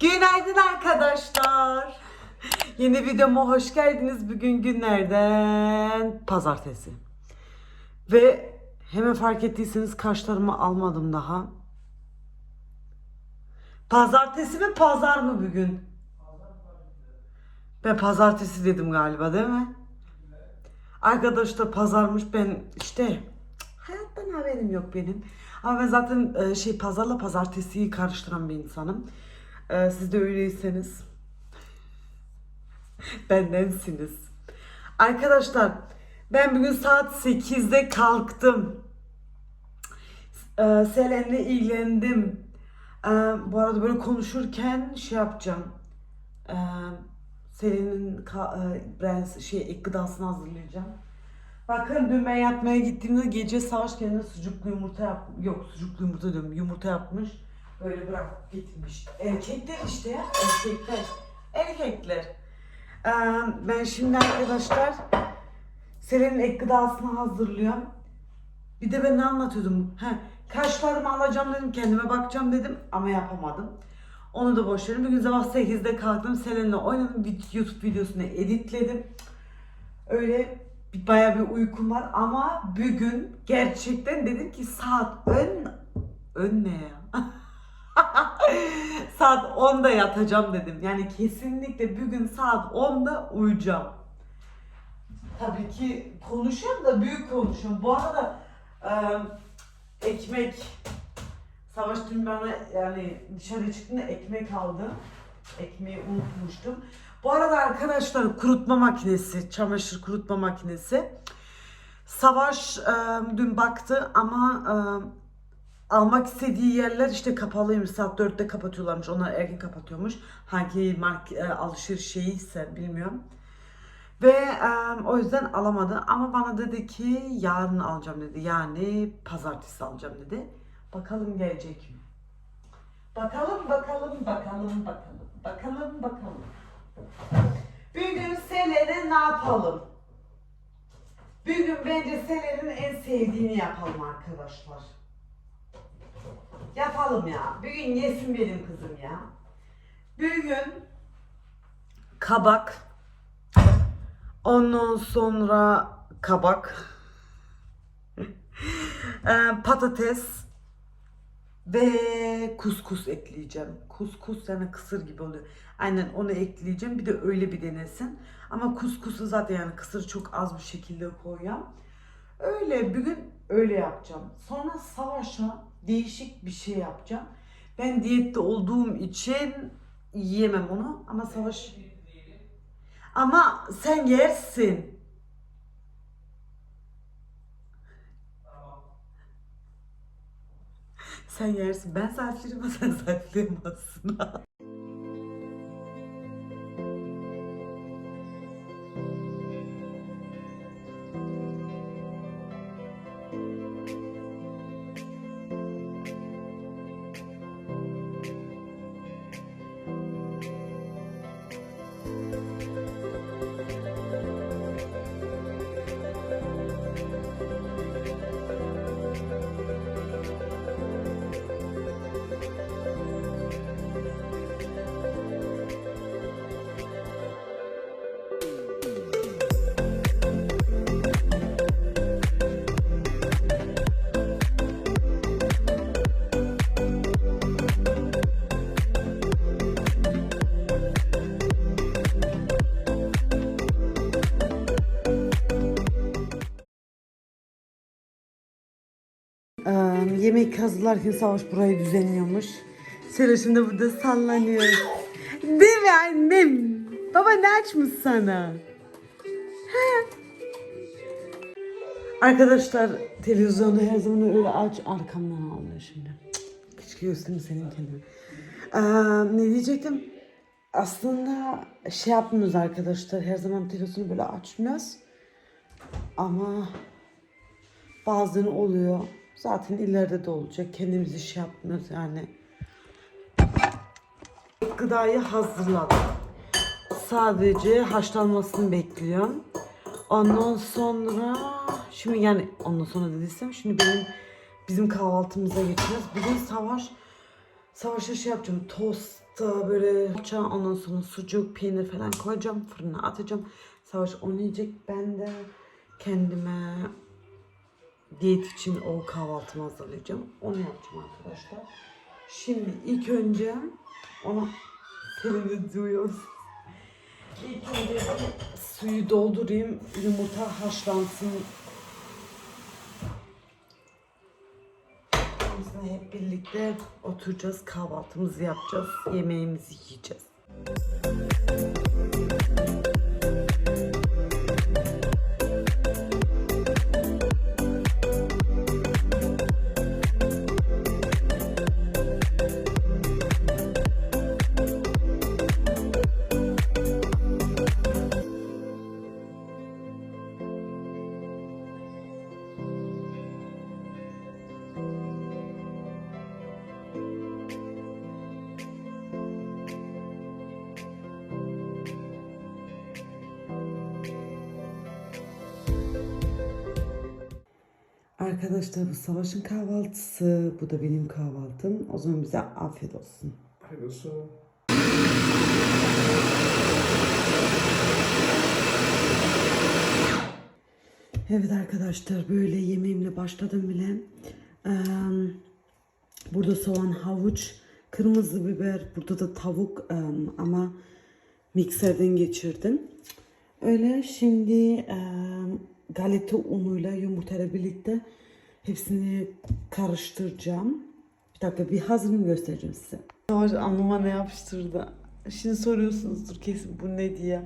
Günaydın arkadaşlar. Yeni videoma hoş geldiniz. Bugün günlerden pazartesi. Ve hemen fark ettiyseniz kaşlarımı almadım daha. Pazartesi mi pazar mı bugün? Ben pazartesi dedim galiba değil mi? Arkadaşlar pazarmış ben işte hayattan haberim yok benim. Ama ben zaten e, şey pazarla pazartesiyi karıştıran bir insanım. E, Siz de öyleyseniz bendensiniz. Arkadaşlar ben bugün saat 8'de kalktım. E, Selen'le ilgilendim. E, bu arada böyle konuşurken şey yapacağım. E, Selen'in e, şey gıdasını hazırlayacağım. Bakın dün ben yatmaya gittiğimde gece savaş kendine sucuklu yumurta yap yok sucuklu yumurta diyorum yumurta yapmış. Böyle bırakıp gitmiş. Erkekler işte ya erkekler. Erkekler. Ee, ben şimdi arkadaşlar Selen'in ek gıdasını hazırlıyorum. Bir de ben ne anlatıyordum? He, kaşlarımı alacağım dedim kendime bakacağım dedim ama yapamadım. Onu da boş verin. Bugün sabah 8'de kalktım. Selen'le oynadım. Bir YouTube videosunu editledim. Öyle bir, bayağı bir uykum var ama bugün gerçekten dedim ki saat ön ön ne ya? saat 10'da yatacağım dedim. Yani kesinlikle bugün saat 10'da uyuyacağım. Tabii ki konuşuyorum da büyük konuşuyorum. Bu arada e, ekmek Savaş dün bana yani dışarı çıktığında ekmek aldı. Ekmeği unutmuştum. Bu arada arkadaşlar kurutma makinesi, çamaşır kurutma makinesi. Savaş e, dün baktı ama e, almak istediği yerler işte kapalıymış. Saat 4'te kapatıyorlarmış. Onlar erken kapatıyormuş. Hangi mark e, alışveriş şeyi ise bilmiyorum. Ve e, o yüzden alamadı. Ama bana dedi ki yarın alacağım dedi. Yani pazartesi alacağım dedi. Bakalım gelecek mi? Bakalım bakalım bakalım bakalım. Bakalım bakalım. Bugün Selen'e ne yapalım? Bugün bence Selen'in en sevdiğini yapalım arkadaşlar. Yapalım ya. Bugün yesin benim kızım ya. Bugün kabak. Ondan sonra kabak. Ee, patates ve kuskus ekleyeceğim. Kuskus yani kısır gibi oluyor. Aynen onu ekleyeceğim. Bir de öyle bir denesin. Ama kuskusu zaten yani kısır çok az bir şekilde koyacağım. Öyle bir gün öyle yapacağım. Sonra savaşa değişik bir şey yapacağım. Ben diyette olduğum için yiyemem onu ama savaş ama sen yersin. Sen yersin. Ben ama sen zayıflayamazsın. Yemek hazırlarken Savaş burayı düzenliyormuş. Selo şimdi burada sallanıyor. Değil mi annem? Baba ne açmış sana? Arkadaşlar televizyonu her zaman öyle aç arkamdan ağlıyor şimdi. Keşke göstereyim senin kendine. Ee, ne diyecektim? Aslında şey yapmıyoruz arkadaşlar. Her zaman televizyonu böyle açmıyoruz. Ama bazen oluyor. Zaten ileride de olacak. Kendimiz iş yapmıyoruz yani. Gıdayı hazırladım. Sadece haşlanmasını bekliyorum. Ondan sonra şimdi yani ondan sonra dediysem şimdi benim bizim kahvaltımıza geçeceğiz. Bugün savaş savaşa şey yapacağım. Tost da böyle açacağım. Ondan sonra sucuk, peynir falan koyacağım. Fırına atacağım. Savaş onu yiyecek. Ben de kendime diyet için o kahvaltımı hazırlayacağım. Onu yapacağım arkadaşlar. Şimdi ilk önce ona seni de duyuyorsun. İlk önce suyu doldurayım. Yumurta haşlansın. Sonra hep birlikte oturacağız, kahvaltımızı yapacağız, yemeğimizi yiyeceğiz. Arkadaşlar bu Savaş'ın kahvaltısı, bu da benim kahvaltım. O zaman bize afiyet olsun. Hayırlı olsun. Evet arkadaşlar böyle yemeğimle başladım bile. Eee, burada soğan, havuç, kırmızı biber, burada da tavuk eee, ama mikserden geçirdim. Öyle şimdi eee galeta unuyla yumurtayla birlikte hepsini karıştıracağım. Bir dakika bir hazırını göstereceğim size. Savaş anlama ne yapıştırdı. Şimdi soruyorsunuzdur kesin bu ne diye.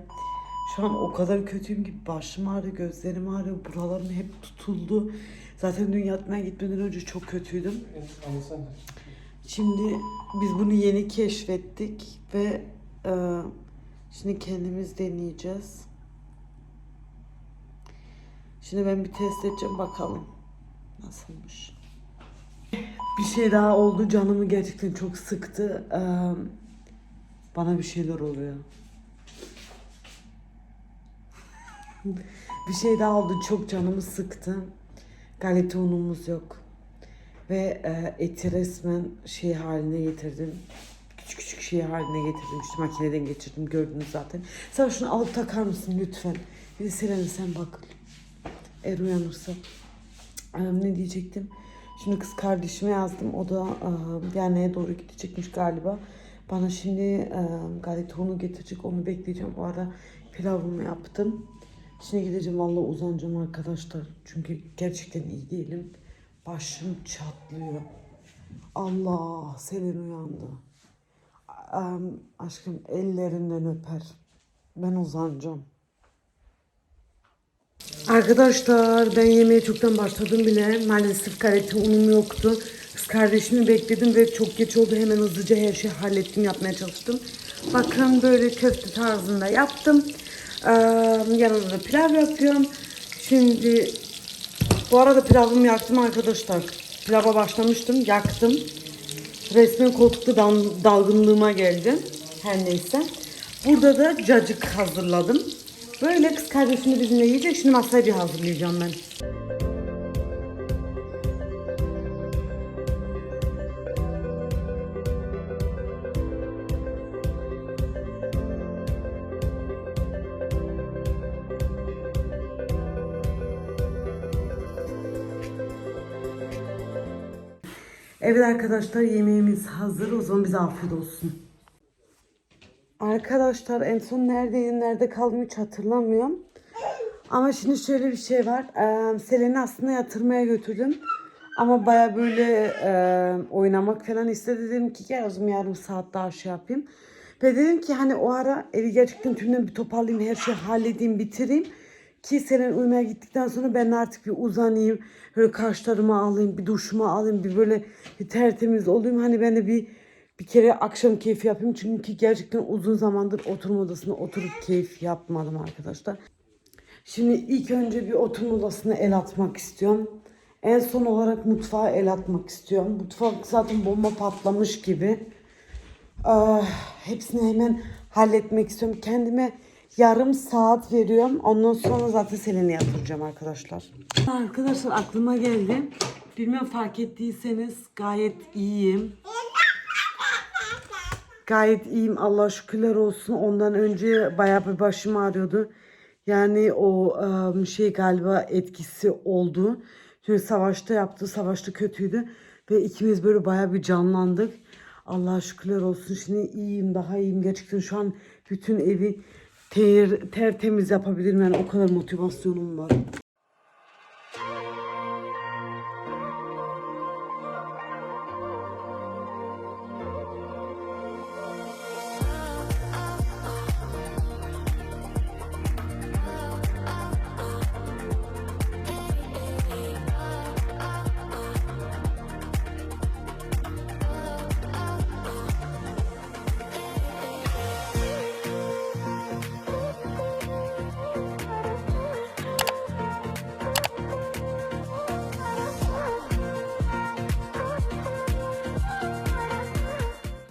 Şu an o kadar kötüyüm ki başım ağrıyor, gözlerim ağrıyor, buralarım hep tutuldu. Zaten dün yatmaya gitmeden önce çok kötüydüm. Şimdi biz bunu yeni keşfettik ve e, şimdi kendimiz deneyeceğiz. Şimdi ben bir test edeceğim bakalım nasılmış. Bir şey daha oldu canımı gerçekten çok sıktı. E, bana bir şeyler oluyor. bir şey daha oldu çok canımı sıktı. Galeta unumuz yok. Ve e, eti resmen şey haline getirdim. Küçük küçük şey haline getirdim. İşte makineden geçirdim gördünüz zaten. Sen şunu alıp takar mısın lütfen? Bir sen bak. Eğer uyanırsa. E, ne diyecektim? Şimdi kız kardeşime yazdım. O da e, yerneğe doğru gidecekmiş galiba. Bana şimdi e, galeta unu getirecek. Onu bekleyeceğim. O ara pilavımı yaptım. Şimdi gideceğim vallahi uzanacağım arkadaşlar. Çünkü gerçekten iyi değilim. Başım çatlıyor. Allah Selin uyandı. Em, aşkım ellerinden öper. Ben uzanacağım. Arkadaşlar ben yemeğe çoktan başladım bile. Maalesef karate unum yoktu. Kız kardeşimi bekledim ve çok geç oldu. Hemen hızlıca her şeyi hallettim yapmaya çalıştım. Bakın böyle köfte tarzında yaptım. Ee, yanında da pilav yapıyorum. Şimdi bu arada pilavımı yaktım arkadaşlar. Pilava başlamıştım, yaktım. Resmen koltukta dal- dalgınlığıma geldi. Her neyse. Burada da cacık hazırladım. Böyle kız kardeşim de bizimle yiyecek. Şimdi masayı bir hazırlayacağım ben. Evet arkadaşlar yemeğimiz hazır. O zaman bize afiyet olsun. Arkadaşlar en son neredeydim, nerede kaldım hiç hatırlamıyorum. Ama şimdi şöyle bir şey var. Ee, Selen'i aslında yatırmaya götürdüm. Ama baya böyle e, oynamak falan istedi. Dedim ki gel o yarım saat daha şey yapayım. Ve dedim ki hani o ara evi gerçekten tümden bir toparlayayım, her şeyi halledeyim, bitireyim. Ki Selen uyumaya gittikten sonra ben artık bir uzanayım. Böyle kaşlarımı alayım, bir duşumu alayım, bir böyle bir tertemiz olayım. Hani ben de bir bir kere akşam keyfi yapayım. Çünkü gerçekten uzun zamandır oturma odasında oturup keyif yapmadım arkadaşlar. Şimdi ilk önce bir oturma odasına el atmak istiyorum. En son olarak mutfağa el atmak istiyorum. Mutfak zaten bomba patlamış gibi. Ah, hepsini hemen halletmek istiyorum. Kendime yarım saat veriyorum. Ondan sonra zaten Selen'i yatıracağım arkadaşlar. Arkadaşlar aklıma geldi. Bilmem fark ettiyseniz gayet iyiyim. Gayet iyiyim Allah şükürler olsun. Ondan önce bayağı bir başım ağrıyordu. Yani o şey galiba etkisi oldu. Çünkü savaşta yaptı. Savaşta kötüydü. Ve ikimiz böyle bayağı bir canlandık. Allah şükürler olsun. Şimdi iyiyim, daha iyiyim. Gerçekten şu an bütün evi ter, tertemiz yapabilirim. Yani o kadar motivasyonum var.